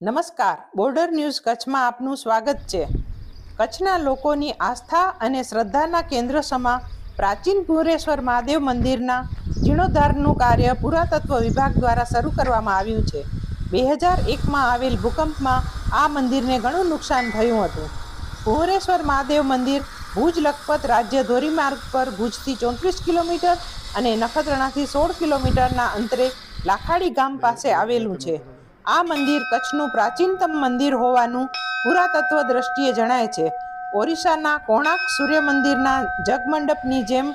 નમસ્કાર. Border news કચ્છમાં આપનું સ્વાગત છે. કચ્છના લોકોની આસ્થા અને શ્રદ્ધાના કેન્દ્ર સમા પ્રાચીન ભુવરેશ્વર મહાદેવ મંદિરના જીર્ણોદ્ધારનું કાર્ય પુરાતત્વ વિભાગ દ્વારા શરૂ કરવામાં આવ્યું છે. બે હજાર એકમાં આવેલ ભૂકંપમાં આ મંદિરને ઘણું નુકસાન થયું હતું. ભુવરેશ્વર મહાદેવ મંદિર ભુજ લખપત રાજ્ય ધોરીમાર્ગ પર ભુજથી ચોત્રીસ કિલોમીટર અને નખત્રાણાથી સોળ કિલોમીટરના અંતરે લાખાડી ગામ પાસે આવેલું છે. આ મંદિર કચ્છનું પ્રાચીનતમ મંદિર હોવાનું પુરાતત્વ દ્રષ્ટિએ જણાય છે. ઓરિસ્સાના કોણાર્ક સૂર્ય મંદિરના જગમંડપની જેમ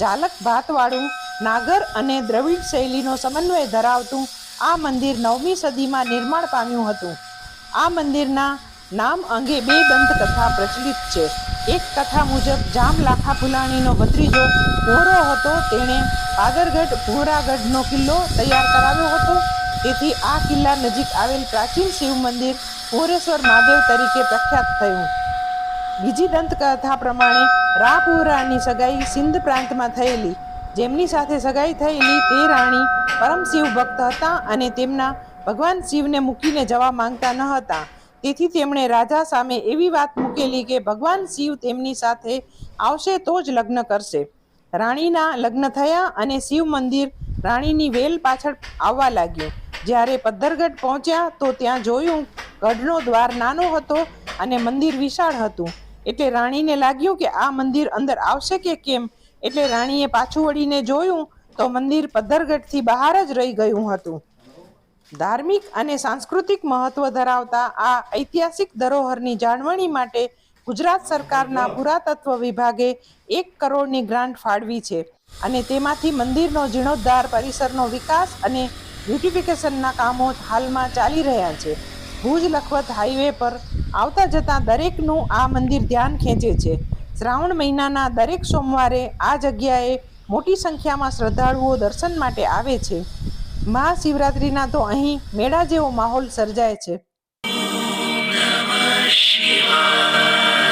ઝાલક ભાતવાળું નાગર અને દ્રવિડ શૈલીનો સમન્વય ધરાવતું આ મંદિર નવમી સદીમાં નિર્માણ પામ્યું હતું. આ મંદિરના નામ અંગે બે દંતકથા પ્રચલિત છે. એક કથા મુજબ જામ લાખા ફુલાણીનો ભત્રીજો ભોરો હતો, તેણે પાદરગઢ ભોરાગઢનો કિલ્લો તૈયાર કરાવ્યો હતો. તેથી આ કિલ્લા નજીક આવેલ પ્રાચીન શિવ મંદિર ભોરેશ્વર મહાદેવ તરીકે પ્રખ્યાત થયું. બીજી દંતકથા પ્રમાણે રાપુરાની સગાઈ સિંધ પ્રાંતમાં થયેલી. જેમની સાથે સગાઈ થયેલી તે રાણી પરમ શિવ ભક્ત હતા અને તેમના ભગવાન શિવને મૂકીને જવા માંગતા ન હતા. તેથી તેમણે રાજા સામે એવી વાત મૂકેલી કે ભગવાન શિવ તેમની સાથે આવશે તો જ લગ્ન કરશે. રાણીના લગ્ન થયા અને શિવ મંદિર રાણીની વેલ પાછળ આવવા લાગ્યું. જ્યારે પદ્ધરગઢ પહોંચ્યા તો ત્યાં જોયું ગઢનો દ્વાર નાનો હતો અને મંદિર વિશાળ હતું. એટલે રાણીને લાગ્યું કે આ મંદિર અંદર આવશે કે કેમ? એટલે રાણીએ પાછું વળીને જોયું તો મંદિર પદ્ધરગઢથી બહાર જ રહી ગયું હતું. ધાર્મિક અને સાંસ્કૃતિક મહત્વ ધરાવતા આ ઐતિહાસિક ધરોહરની જાળવણી માટે ગુજરાત સરકારના પુરાતત્વ વિભાગે એક કરોડની ગ્રાન્ટ ફાળવી છે. અને તેમાંથી મંદિરનો જીર્ણોદ્ધાર, પરિસરનો વિકાસ અને બ્યુટિફિકેશનના કામો હાલમાં ચાલી રહ્યા છે. ભુજ લખપત હાઈવે પર આવતા જતા દરેકનું આ મંદિર ધ્યાન ખેંચે છે. શ્રાવણ મહિનાના દરેક સોમવારે આ જગ્યાએ મોટી સંખ્યામાં શ્રદ્ધાળુઓ દર્શન માટે આવે છે. મહાશિવરાત્રિના તો અહીં મેળા જેવો માહોલ સર્જાય છે. Shivaya.